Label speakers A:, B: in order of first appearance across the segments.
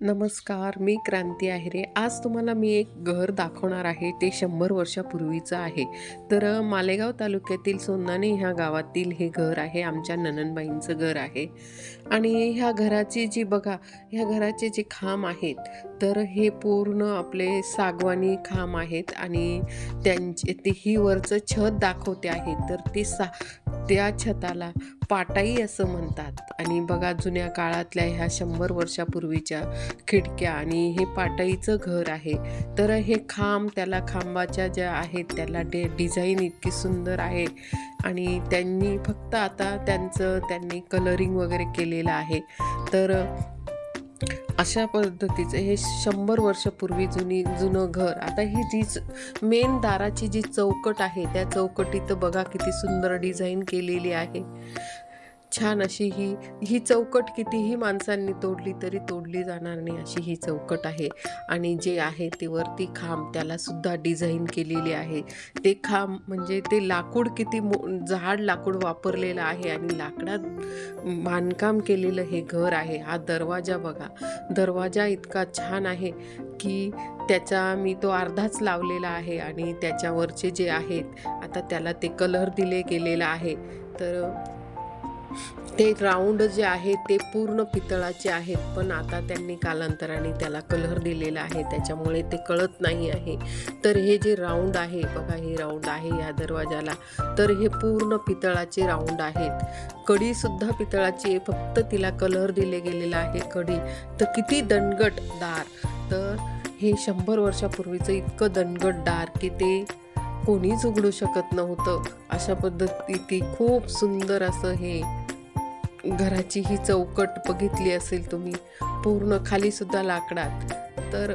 A: नमस्कार मी क्रांती आहेरे. आज तुम्हाला मी एक घर दाखवणार आहे ते शंभर वर्षापूर्वीचं आहे. तर मालेगाव तालुक्यातील सोन्नाने ह्या गावातील हे घर आहे आमच्या नननबाईंचं घर आहे. आणि ह्या घराची जी बघा ह्या घराचे जे खांब आहेत तर हे पूर्ण आपले सागवानी खांब आहेत आणि त्यांचे ते ही वरचं छत दाखवते आहे. तर ते सा त्या छताला पाटाई असं म्हणतात. आणि बघा जुन्या काळातल्या ह्या शंभर वर्षापूर्वीच्या खिडक्या आणि हे पाटाईचं घर आहे. तर हे खांब त्याला खांबाच्या ज्या आहेत त्याला डे डिझाईन इतकी सुंदर आहे. आणि त्यांनी फक्त आता त्यांचं त्यांनी कलरिंग वगैरे केलेलं आहे. तर अशा पद्धतीचं हे शंभर वर्षपूर्वी जुनी जुनं घर. आता ही जी मेन दाराची जी चौकट आहे त्या चौकटीत बघा किती सुंदर डिझाईन केलेली आहे. छान अशी ही ही चौकट कितीही माणसांनी तोडली तरी तोडली जाणार नाही अशी ही चौकट आहे. आणि जे आहे ते वरती खांब त्याला सुद्धा डिझाईन केलेली आहे. ते खांब म्हणजे ते लाकूड किती मो झाड लाकूड वापरलेलं आहे आणि लाकडात बांधकाम केलेलं हे घर आहे. हा दरवाजा बघा. दरवाजा इतका छान आहे की त्याचा मी तो अर्धाच लावलेला आहे आणि त्याच्यावरचे जे आहेत आता त्याला ते कलर दिले गेलेलं आहे. तर ते राऊंड जे आहे ते पूर्ण पितळाचे आहेत पण आता त्यांनी कालांतराने त्याला कलर दिलेला आहे त्याच्यामुळे ते कळत नाही आहे. तर हे जे राऊंड आहे बघा हे राऊंड आहे या दरवाजाला तर हे पूर्ण पितळाचे राऊंड आहेत. कडीसुद्धा पितळाची आहे फक्त तिला कलर दिले गेलेला आहे कडी तर किती दणगट दार. तर हे शंभर वर्षापूर्वीचं इतकं दणगट दार की ते कोणीच उघडू शकत नव्हतं. अशा पद्धती ती खूप सुंदर असं हे घराची ही चौकट बघितली असेल तुम्ही. पूर्ण खाली सुद्धा लाकडात. तर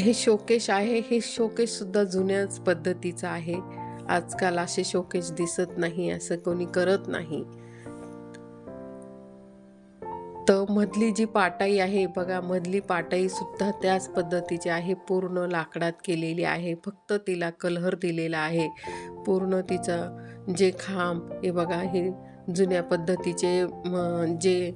A: हे शोकेश आहे हे शोकेश सुद्धा जुन्याच पद्धतीचं आहे. आजकाल असे शोकेश दिसत नाही असं कोणी करत नाही. तर मधली जी पाटाई आहे बघा मधली पाटाई सुद्धा त्याच पद्धतीची आहे. पूर्ण लाकडात केलेली आहे फक्त तिला कलर दिलेला आहे. पूर्ण तिचा जे खांब हे बघा हे जुन्या पद्धतीचे जे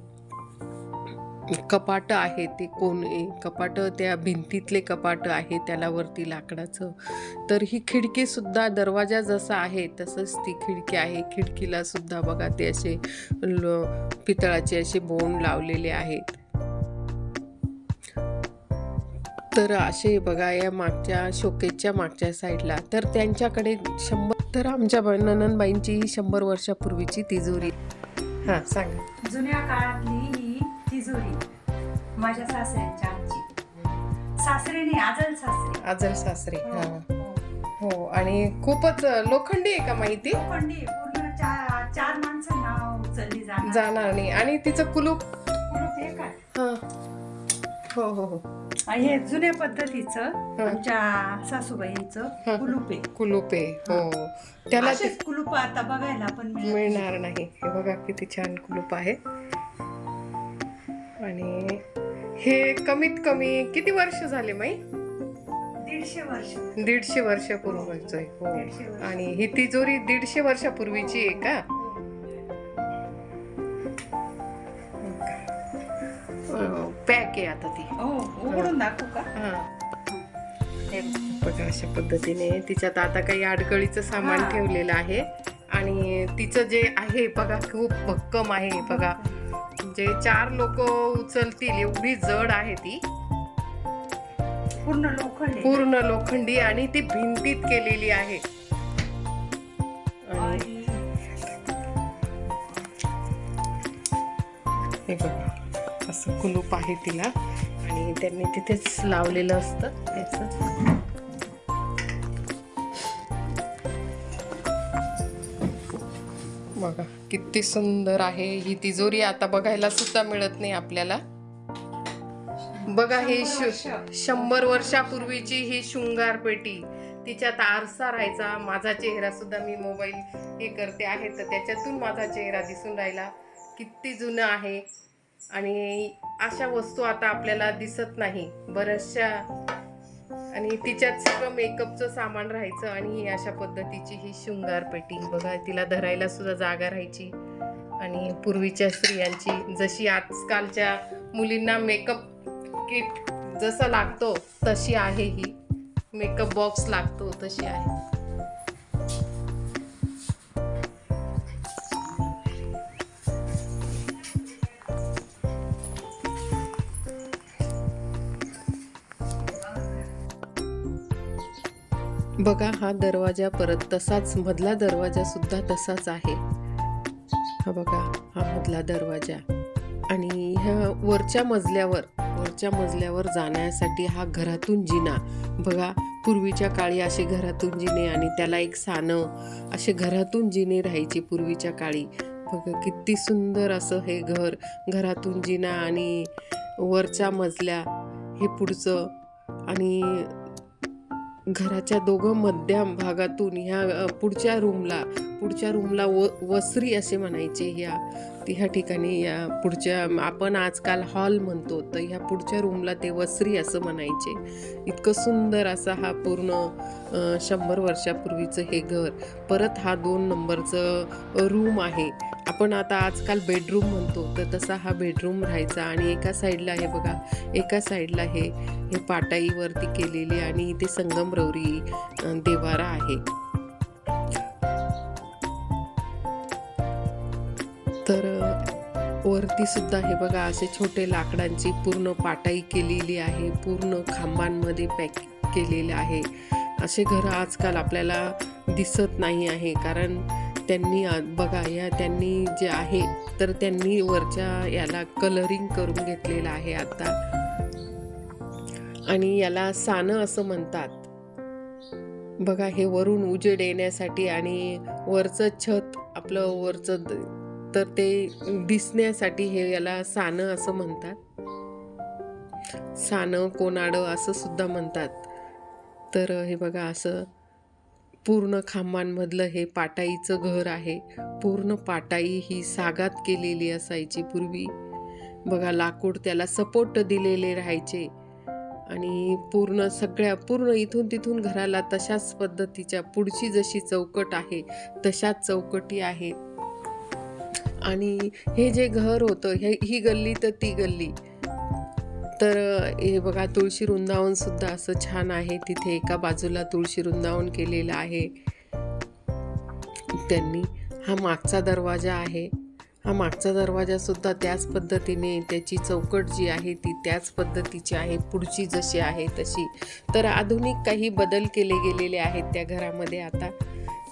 A: कपाटं आहे ते कोण कपाटं त्या भिंतीतले कपाटं आहे त्याला वरती लाकडाचं. तर ही खिडकी सुद्धा दरवाजा जसा आहे तसंच ती खिडकी आहे. खिडकीला सुद्धा बघा ते असे पितळाचे असे बोंड लावलेले आहेत. तर असे बघा या मागच्या शोकेजच्या मागच्या साईडला. तर त्यांच्याकडे शंभर तर आमच्या ही शंभर वर्षापूर्वीची तिजोरी. हां सांगा.
B: जुन्या काळातली ही तिजोरी. माझ्या सासऱ्यांच्या आमची. सासरेने आजल सासरे.
A: आजल सासरे हां
B: हो.
A: हो. आणि खूपच लोखंडी आहे का माहिती?
B: लोखंडी पूर्ण चार उचलली जाणार.
A: नाही. आणि तिचं कुलूप. हां. हो हो हो.
B: आणि हे जुन्या पद्धतीचं आमच्या सासूबाईंचं. कुलूप.
A: कुलूप हो. त्याला ते
B: असेच कुलूप आता बघायला पण.
A: मिळणार नाही. हे बघा किती छान कुलूप आहे. आणि हे कमीत कमी किती वर्ष झाले माई?
B: दीडशे वर्ष.
A: दीडशे वर्षापूर्वीच आहे हो. आणि ही तिजोरी दीडशे वर्षापूर्वीची आहे का? पॅक आहे आता ती.
B: हो उघडून दाखवू का?
A: हा. बघा. अशा पद्धतीने तिच्यात आता काही अडगळीचं सामान. ठेवलेलं आहे. आणि तिचं जे आहे बघा खूप भक्कम आहे बघा. म्हणजे चार लोक उचलतील एवढी जड आहे ती.
B: पूर्ण लोखंड.
A: पूर्ण लोखंडी आणि ती भिंतीत केलेली आहे. हे बघा. असं कुलूप आहे तिला. आणि त्यांनी तिथेच लावलेलं असतं त्याचं. बघा किती सुंदर आहे ही तिजोरी. आता बघायला सुद्धा मिळत नाही आपल्याला. बघा हे
B: शंभर
A: वर्षापूर्वीची ही शृंगार पेटी तिच्यात आरसा राहायचा. माझा चेहरा सुद्धा मी मोबाईल हे करते आहे तर त्याच्यातून माझा चेहरा दिसून राहिला. किती जुनं आहे. आणि अशा वस्तू आता आपल्याला दिसत नाही. बऱ्याचशा आणि तिच्यात सगळं मेकअपचं सामान राहायचं आणि ही अशा पद्धतीची ही शृंगार पेटी. बघा तिला धरायला सुद्धा जागा राहायची. आणि पूर्वीच्या स्त्रियांची जशी आजकालच्या मुलींना मेकअप किट जसा लागतो तशी आहे ही. मेकअप बॉक्स लागतो तशी आहे. बघा हा दरवाजा परत तसाच मधला दरवाजा सुद्धा तसाच आहे. हा बघा हा मधला दरवाजा. आणि ह्या वरच्या मजल्यावर वरच्या मजल्यावर जाण्यासाठी हा घरातून जिना. बघा पूर्वीच्या काळी असे घरातून जिने आणि त्याला एक सानं असे घरातून जिने राहायचे पूर्वीच्या काळी. बघा किती सुंदर असं हे घर घरातून जिना आणि वरच्या मजल्या हे पुढचं. आणि घराच्या दोघं मध्यम भागातून ह्या पुढच्या रूमला पुढच्या रूमला व वसरी असे म्हणायचे ह्या ह्या ठिकाणी या पुढच्या आपण आजकाल हॉल म्हणतो तर ह्या पुढच्या रूमला ते वसरी असं म्हणायचे. इतकं सुंदर असा हा पूर्ण शंभर वर्षापूर्वीचं हे घर. परत हा दोन नंबरचं रूम आहे. आपण आता आजकाल बेडरूम म्हणतो तर तसा हा बेडरूम राहायचा आणि एका साईडला हे बघा एका साईडला हे हे पाटाईवरती केलेली आणि इथे संगमरवरी देवारा आहे. तर वरती सुद्धा हे बघा असे छोटे लाकडांची पूर्ण पाटाई केलेली आहे पूर्ण खांबांमध्ये पॅक केलेले आहे. असे घरं आजकाल आपल्याला दिसत नाही आहे कारण त्यांनी बघा या त्यांनी जे आहे तर त्यांनी वरच्या याला कलरिंग करून घेतलेलं आहे आता. आणि याला सानं असं म्हणतात. बघा हे वरून उजेड येण्यासाठी आणि वरचं छत आपलं वरचं तर ते दिसण्यासाठी हे याला सानं असं म्हणतात. सानं कोनाडं असं सुद्धा म्हणतात. तर हे बघा असं पूर्ण खांबांमधलं हे पाटाईचं घर आहे. पूर्ण पाटाई ही सागात केलेली असायची पूर्वी. बघा लाकूड त्याला सपोर्ट दिलेले राहायचे. आणि पूर्ण सगळ्या पूर्ण इथून तिथून घराला तशाच पद्धतीच्या पुढची जशी चौकट आहे तशाच चौकटी आहेत आणि हे जे घर होतं हे ही गल्ली तर ती गल्ली. तर हे बघा तुळशी वृंदावन सुद्धा असं छान आहे. तिथे एका बाजूला तुळशी वृंदावन केलेलं आहे. त्यांनी हा मागचा दरवाजा आहे. हा मागचा दरवाजासुद्धा त्याच पद्धतीने त्याची चौकट जी आहे ती त्याच पद्धतीची आहे पुढची जशी आहे तशी. तर आधुनिक काही बदल केले गेलेले आहेत त्या घरामध्ये आता.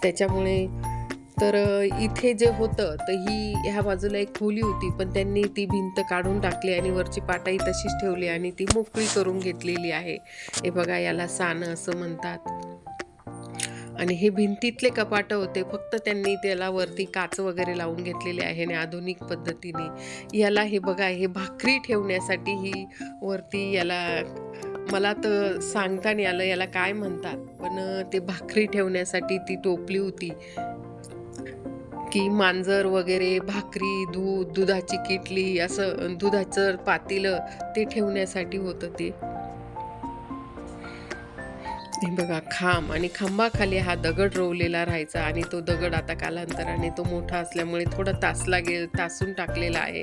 A: त्याच्यामुळे तर इथे जे होतं तर ही ह्या बाजूला एक खोली होती पण त्यांनी ती भिंत काढून टाकली आणि वरची पाटाई तशीच ठेवली आणि ती मोकळी करून घेतलेली आहे. हे बघा याला सानं असं म्हणतात. आणि हे भिंतीतले कपाटं होते फक्त त्यांनी त्याला वरती काच वगैरे लावून घेतलेले आहे आणि आधुनिक पद्धतीने. याला हे बघा हे भाकरी ठेवण्यासाठी ही वरती याला मला तर सांगता नाही आलं याला काय म्हणतात पण ते भाकरी ठेवण्यासाठी ती टोपली होती. की मांजर वगैरे भाकरी दूध दुधाची किटली असं दुधाचं पातेलं ते ठेवण्यासाठी होतं ते. हे बघा खांब आणि खांबाखाली हा दगड रोवलेला राहायचा आणि तो दगड आता कालांतराने तो मोठा असल्यामुळे थोडा तासला लागेल तासून टाकलेला आहे.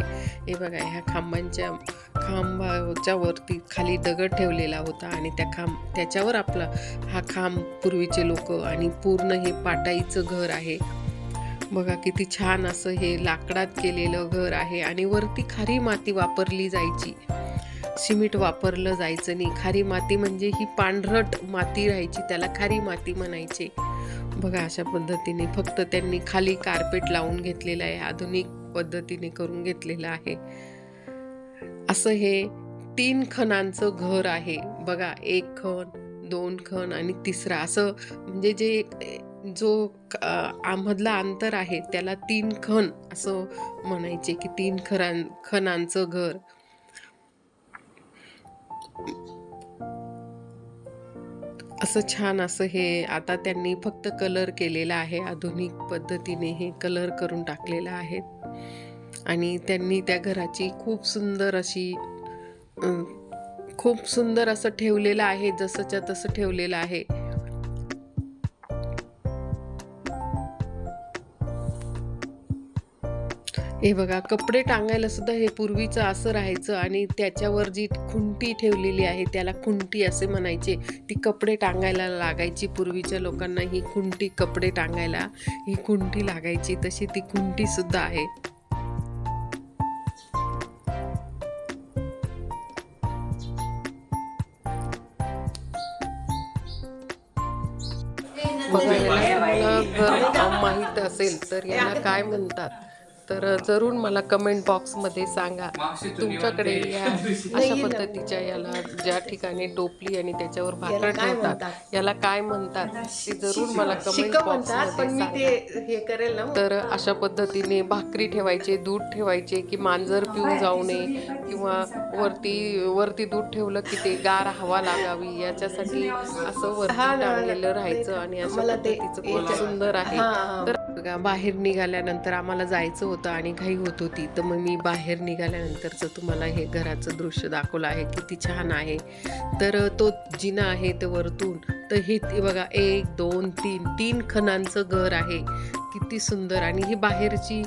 A: हे बघा ह्या खांबांच्या खांबाच्या वरती खाली दगड ठेवलेला होता आणि त्या खांब त्याच्यावर आपला हा खांब पूर्वीचे लोक आणि पूर्ण हे पाटाईचं घर आहे. बघा किती छान असं हे लाकडात केलेलं घर आहे आणि वरती खारी माती वापरली जायची. सिमिट वापरलं जायचं नाही. खारी माती म्हणजे ही पांढरट माती राहायची त्याला खारी माती म्हणायचे. बघा अशा पद्धतीने फक्त त्यांनी खाली कार्पेट लावून घेतलेलं आहे आधुनिक पद्धतीने करून घेतलेलं आहे. असं हे तीन खणांचं घर आहे. बघा एक खण दोन खण आणि तिसरा. असं म्हणजे जे जो आमधला अंतर आहे त्याला तीन खण असं म्हणायचे की तीन खरां खणांचं घर. असं छान असं हे आता त्यांनी फक्त कलर केलेला आहे आधुनिक पद्धतीने हे कलर करून टाकलेलं आहे. आणि त्यांनी त्या घराची खूप सुंदर अशी खूप सुंदर असं ठेवलेलं आहे जसंच्या तसं ठेवलेलं आहे. हे बघा कपडे टांगायला सुद्धा हे पूर्वीचं असं राहायचं आणि त्याच्यावर जी खुंटी ठेवलेली आहे त्याला खुंटी असे म्हणायचे. ती कपडे टांगायला लागायची. पूर्वीच्या लोकांना ही खुंटी कपडे टांगायला ही खुंटी लागायची. तशी ती खुंटी सुद्धा आहे. बघा माहीत असेल तर याला काय म्हणतात? तर जरूर मला कमेंट बॉक्समध्ये सांगा. तुमच्याकडे या अशा पद्धतीच्या याला ज्या ठिकाणी टोपली आणि त्याच्यावर भाकर ठेवतात याला काय म्हणतात ते जरूर मला कमेंट बॉक्समध्ये सांगा.
C: हे करेल ना
A: तर अशा पद्धतीने भाकरी ठेवायचे दूध ठेवायचे की मांजर पिऊन जाऊ नये किंवा वरती वरती दूध ठेवलं की ते गार हवा लागावी याच्यासाठी असं वरती राहायचं आणि अशा पद्धतीचं खूप सुंदर आहे. तर बघा, बाहेर निघाल्यानंतर आम्हाला जायचं होतं आणि घाई होत होती. तर मग मी बाहेर निघाल्यानंतरचं तुम्हाला हे घराचं दृश्य दाखवलं आहे किती छान आहे. तर तो जिना आहे ते वरतून. तर हे बघा एक दोन तीन तीन खणांचं घर आहे. किती सुंदर आणि ही बाहेरची